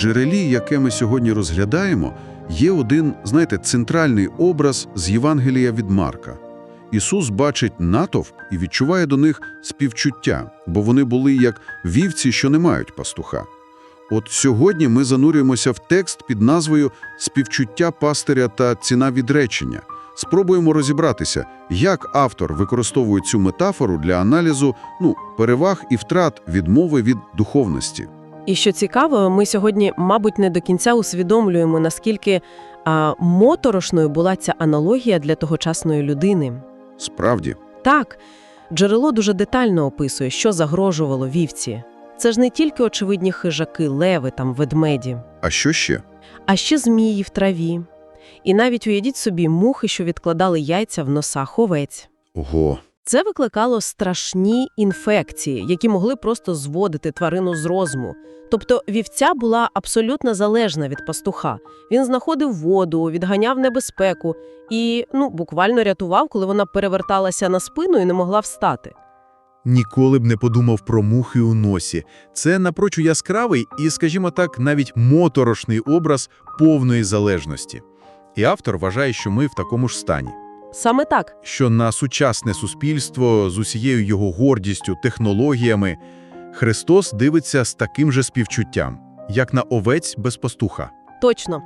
джерелі, яке ми сьогодні розглядаємо, є один, знаєте, центральний образ з Євангелія від Марка. Ісус бачить натовп і відчуває до них співчуття, бо вони були як вівці, що не мають пастуха. От сьогодні ми занурюємося в текст під назвою «Співчуття пастиря та ціна відречення». Спробуємо розібратися, як автор використовує цю метафору для аналізу ну, переваг і втрат відмови від духовності. І що цікаво, ми сьогодні, мабуть, не до кінця усвідомлюємо, наскільки а, моторошною була ця аналогія для тогочасної людини. Справді, Так, джерело дуже детально описує, що загрожувало вівці. Це ж не тільки очевидні хижаки, леви там, ведмеді, а що ще? а ще змії в траві. І навіть уявіть собі мухи, що відкладали яйця в носах овець. Ого, Це викликало страшні інфекції, які могли просто зводити тварину з розуму. Тобто вівця була абсолютно залежна від пастуха. Він знаходив воду, відганяв небезпеку і ну, буквально рятував, коли вона переверталася на спину і не могла встати. Ніколи б не подумав про мухи у носі. Це напрочу яскравий і, скажімо так, навіть моторошний образ повної залежності. І автор вважає, що ми в такому ж стані. Саме так. Що на сучасне суспільство з усією його гордістю, технологіями Христос дивиться з таким же співчуттям, як на овець без пастуха. Точно.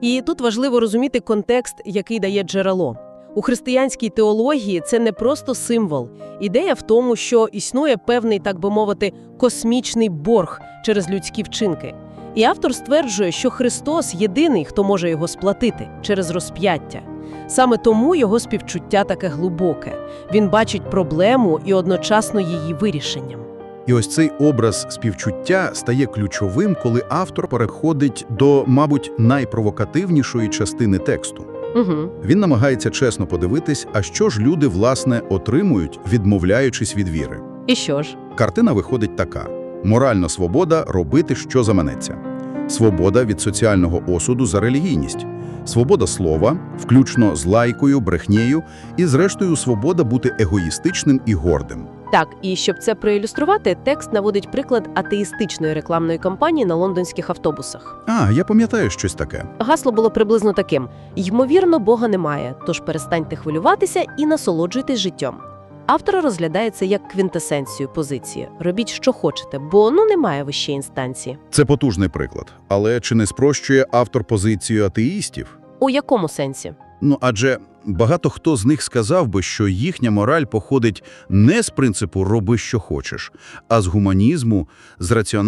І тут важливо розуміти контекст, який дає джерело. У християнській теології це не просто символ. Ідея в тому, що існує певний, так би мовити, космічний борг через людські вчинки. І автор стверджує, що Христос єдиний, хто може його сплатити через розп'яття. Саме тому його співчуття таке глибоке. Він бачить проблему і одночасно її вирішенням. І ось цей образ співчуття стає ключовим, коли автор переходить до, мабуть, найпровокативнішої частини тексту. Угу. Він намагається чесно подивитись, а що ж люди, власне, отримують, відмовляючись від віри. І що ж? Картина виходить така: моральна свобода робити, що заманеться, свобода від соціального осуду за релігійність, свобода слова, включно з лайкою, брехнею, і, зрештою, свобода бути егоїстичним і гордим. Так, і щоб це проілюструвати, текст наводить приклад атеїстичної рекламної кампанії на лондонських автобусах. А, я пам'ятаю щось таке. Гасло було приблизно таким: ймовірно, Бога немає, тож перестаньте хвилюватися і насолоджуйтесь життям. Автор розглядає це як квінтесенцію позиції. Робіть, що хочете, бо ну немає вищої інстанції. Це потужний приклад. Але чи не спрощує автор позицію атеїстів? У якому сенсі? Ну адже багато хто з них сказав би, що їхня мораль походить не з принципу «роби, що хочеш», а з гуманізму, з раціональності,